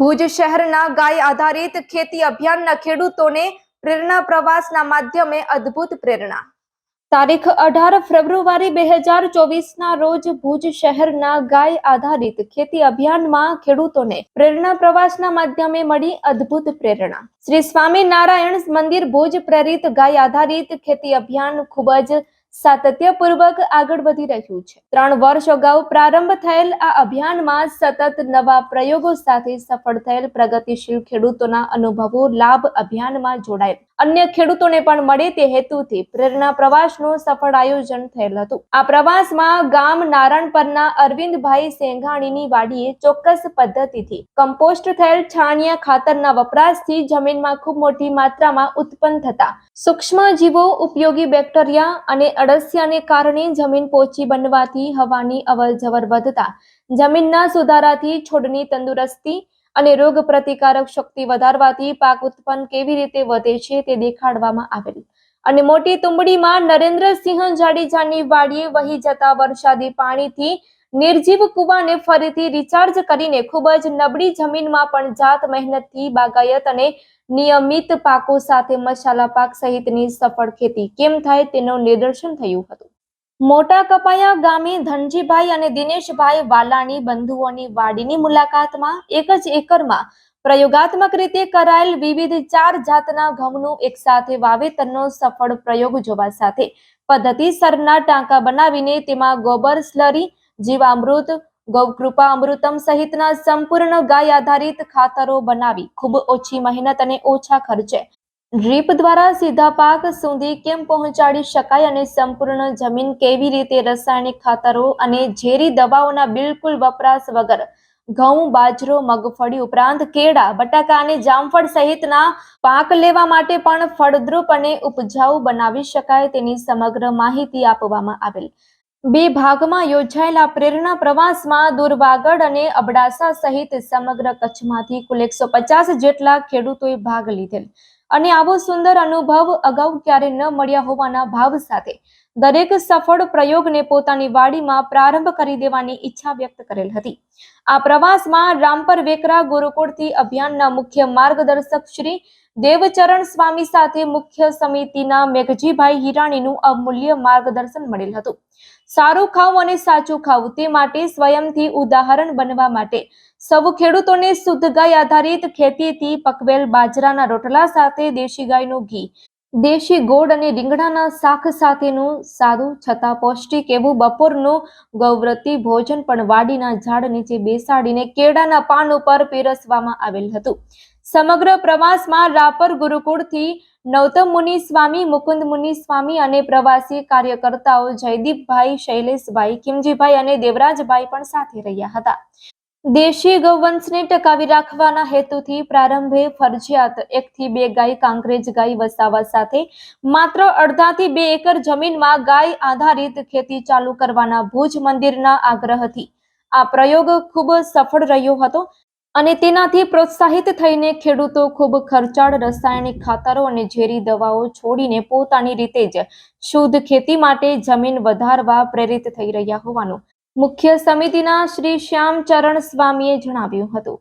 ભુજ શહેરના ગાય આધારિત ખેતી અભિયાનના ખેડૂતોને પ્રેરણા પ્રવાસના માધ્યમે અદ્ભુત પ્રેરણા. તારીખ અઢાર ફેબ્રુઆરી બે હજાર ચોવીસના રોજ ભુજ શહેરના ગાય આધારિત ખેતી અભિયાનમાં ખેડૂતોને પ્રેરણા પ્રવાસના માધ્યમે મળી અદ્ભુત પ્રેરણા. શ્રી સ્વામી નારાયણ મંદિર ભુજ પ્રેરિત ગાય આધારિત ખેતી અભિયાન ખૂબ જ સાતત્યપૂર્વક આગળ વધી રહ્યું છે. ત્રણ વર્ષ અગાઉ પ્રારંભ થયેલ આ અભિયાનમાં સતત નવા પ્રયોગો સાથે સફળ થયેલ પ્રગતિશીલ ખેડૂતોના અનુભવો લાભ અભિયાનમાં જોડાયેલ અન્ય ખેડૂતોને પણ મળે તે હેતુથી પ્રેરણા પ્રવાસનું સફળ આયોજન થયેલ હતું. આ પ્રવાસમાં ગામ નારાયણપરના અરવિંદભાઈ સેંઘાણીની વાડીએ ચોક્કસ પદ્ધતિથી કમ્પોસ્ટ થયેલ છાણિયા ખાતરના વપરાશથી જમીનમાં ખૂબ મોટી માત્રામાં ઉત્પન્ન થતા સૂક્ષ્મ જીવો ઉપયોગી બેક્ટેરિયા અને અળસિયાને કારણે જમીન પોચી બનવાથી હવાની અવરજવર વધતા જમીનના સુધારાથી છોડની તંદુરસ્તી અને રોગ પ્રતિકારક શક્તિ વધારવાથી પાક ઉત્પન્ન કેવી રીતે વધે છે તે દેખાડવામાં આવેલ. અને મોટી તુંબડીમાં નરેન્દ્રસિંહ જાડેજાની વાડીએ વહી જતા વરસાદી પાણીથી નિર્જીવ કુવાને ફરીથી રિચાર્જ કરીને ખૂબ જ નબળી જમીનમાં પણ જાત મહેનતથી બાગાયત અને નિયમિત પાકો સાથે મસાલા પાક સહિતની સફળ ખેતી કેમ થાય તેનું નિદર્શન થયું હતું. મોટા કપાયા ગામે ધનજીભાઈ અને દિનેશભાઈ વાલાની બંધુઓની વાડીની મુલાકાતમાં એક જ એકરમાં પ્રયોગાત્મક રીતે કરાયેલ વિવિધ ચાર જાતના ઘઉંનું એકસાથે વાવેતરનો સફળ પ્રયોગ જોવા સાથે પદ્ધતિસરના ટાંકા બનાવીને તેમાં ગોબર, સ્લરી, જીવામૃત, ગૌકૃપા અમૃતમ સહિતના સંપૂર્ણ ગાય આધારિત ખાતરો બનાવી ખૂબ ઓછી મહેનત અને ઓછા ખર્ચે ડ્રીપ દ્વારા સીધા પાક સુધી કેમ પહોંચાડી શકાય અને સંપૂર્ણ જમીન કેવી રીતે રાસાયણિક ખાતરો અને ઝેરી દવાઓના બિલકુલ વપરાશ વગર ઘઉં, બાજરો, મગફળી ઉપરાંત કેળા, બટાકા અને જામફળ સહિતના પાક લેવા માટે પણ ફળદ્રુપ અને ઉપજાઉ બનાવી શકાય તેની સમગ્ર માહિતી આપવામાં આવેલ. બે ભાગમાં યોજાયેલા પ્રેરણા પ્રવાસમાં દુર્વાગડ અને અબડાસા સહિત સમગ્ર કચ્છમાંથી કુલ એકસો પચાસ જેટલા ખેડૂતોએ ભાગ લીધેલ. અને આવો સુંદર અનુભવ અગાઉ ક્યારે ન મળ્યા હોવાના ભાવ સાથે દરેક સફળ પ્રયોગને પોતાની વાડીમાં પ્રારંભ કરી દેવાની ઈચ્છા વ્યક્ત કરેલ હતી. આ પ્રવાસમાં રામપર વેકરા ગુરુકુળથી અભિયાનના મુખ્ય માર્ગદર્શક શ્રી દેવચરણ સ્વામી સાથે મુખ્ય સમિતિના મેઘજીભાઈ હિરાણીનું અમૂલ્ય માર્ગદર્શન મળેલ હતું. સારું ખાવું અને સાચું ખાવું તે માટે સ્વયંથી ઉદાહરણ બનવા માટે સૌ ખેડૂતોને શુદ્ધ ગાય આધારિત ખેતીથી પકવેલ બાજરાના રોટલા સાથે દેશી ગાયનું ઘી. દેશી ગોળ અને રીંગણાના શાક સાથેનું સાદું છતાં પૌષ્ટિક એવું બપોરનું ગૌવ્રતી ભોજન પણ વાડીના ઝાડ નીચે બેસાડીને કેળાના પાન ઉપર પીરસવામાં આવેલ હતું. સમગ્ર પ્રવાસમાં રાપર ગુરુકુળથી નૌતમ મુનિ સ્વામી મુકુંદ મુનિ સ્વામી અને પ્રવાસી કાર્યકર્તાઓ જયદીપભાઈ, શૈલેષભાઈ, કિમજીભાઈ અને દેવરાજભાઈ પણ સાથે રહ્યા હતા. દેશી ગૌવંશને ટકાવી રાખવાના હેતુથી પ્રારંભે ફરજિયાત એકથી બે ગાય કાંકરેજ ગાય વસાવા સાથે માત્ર અડધાથી બે એકર જમીનમાં ગાય આધારિત ખેતી ચાલુ કરવાના ભુજ મંદિરના આગ્રહથી આ પ્રયોગ ખૂબ સફળ રહ્યો હતો અને તેનાથી પ્રોત્સાહિત થઈને ખેડૂતો ખૂબ ખર્ચાળ રાસાયણિક ખાતરો અને ઝેરી દવાઓ છોડીને પોતાની રીતે જ શુદ્ધ ખેતી માટે જમીન વધારવા પ્રેરિત થઈ રહ્યા હોવાનું મુખ્ય સમિતિના શ્રી શ્યામચરણ સ્વામીએ જણાવ્યું હતું.